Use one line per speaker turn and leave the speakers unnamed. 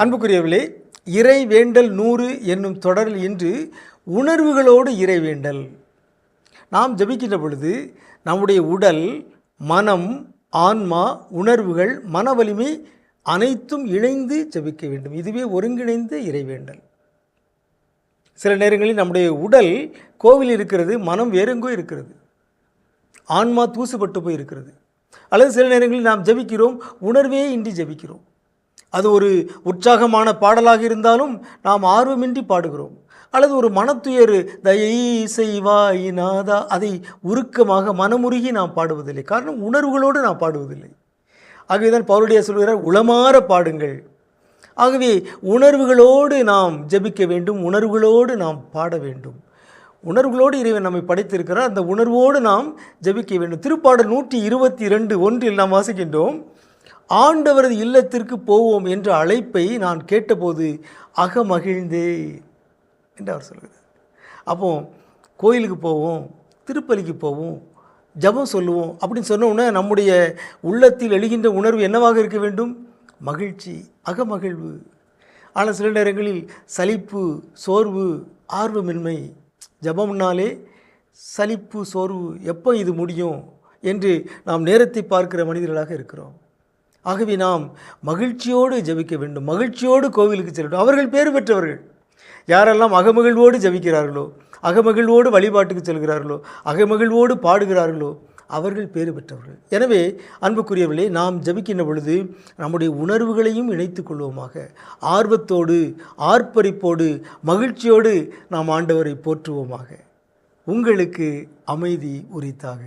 அன்புக்குரியவர்களே இறை வேண்டல் நூறு என்னும் தொடரில் இன்று உணர்வுகளோடு இறை வேண்டல். நாம் ஜெபிக்கின்ற பொழுது நம்முடைய உடல் மனம் ஆன்மா உணர்வுகள் மன வலிமை அனைத்தும் இணைந்து ஜெபிக்க வேண்டும். இதுவே ஒருங்கிணைந்த இறைவேண்டல் சில நேரங்களில் நம்முடைய உடல் கோவில் இருக்கிறது மனம் வேறெங்கோ இருக்கிறது. ஆன்மா தூசுபட்டு போய் இருக்கிறது. அல்லது சில நேரங்களில் நாம் ஜெபிக்கிறோம் உணர்வே இன்றி ஜெபிக்கிறோம். அது ஒரு உற்சாகமான பாடலாக இருந்தாலும் நாம் ஆர்வமின்றி பாடுகிறோம். அல்லது ஒரு மனத்துயர் தயை செய்வாய் நாதா அதை உருக்கமாக மனமுருகி நாம் பாடுவதில்லை. காரணம் உணர்வுகளோடு நாம் பாடுவதில்லை. ஆகவேதான் பவுருடைய சொல்கிறார் உளமாற பாடுங்கள். ஆகவே உணர்வுகளோடு நாம் ஜெபிக்க வேண்டும் உணர்வுகளோடு நாம் பாட வேண்டும். உணர்வுகளோடு இறைவன் நம்மை படைத்திருக்கிறார் அந்த உணர்வோடு நாம் ஜெபிக்க வேண்டும். திருப்பாடல் நூற்றி இருபத்தி இரண்டு ஒன்றில் நாம் வாசிக்கின்றோம் ஆண்டவரது இல்லத்திற்கு போவோம் என்ற அழைப்பை நான் கேட்டபோது அகமகிழ்ந்தே என்று அவர் சொல்கிறார் அப்போ கோயிலுக்கு போவோம் திருப்பலிக்கு போவோம் ஜெபம் சொல்லுவோம் அப்படின்னு சொன்ன நம்முடைய உள்ளத்தில் எழுகின்ற உணர்வு என்னவாக இருக்க வேண்டும்? மகிழ்ச்சி அகமகிழ்வு. ஆனால் சில நேரங்களில் சலிப்பு சோர்வு ஆர்வமின்மை ஜபம்னாலே சலிப்பு சோர்வு எப்போ இது முடியும் என்று நாம் நேரத்தை பார்க்கிற மனிதர்களாக இருக்கிறோம். ஆகவே நாம் மகிழ்ச்சியோடு ஜெபிக்க வேண்டும். மகிழ்ச்சியோடு கோவிலுக்கு செல்ல வேண்டும் அவர்கள் பேறு பெற்றவர்கள். யாரெல்லாம் அகமகிழ்வோடு ஜெபிக்கிறார்களோ அகமகிழ்வோடு வழிபாட்டுக்கு செல்கிறார்களோ அகமகிழ்வோடு பாடுகிறார்களோ அவர்கள் பேறு பெற்றவர்கள். எனவே அன்புக்குரியவர்களே நாம் ஜபிக்கின்ற பொழுது நம்முடைய உணர்வுகளையும் இணைத்து கொள்வோமாக. ஆர்வத்தோடு ஆர்ப்பரிப்போடு மகிழ்ச்சியோடு நாம் ஆண்டவரை போற்றுவோமாக. உங்களுக்கு அமைதி உரித்தாக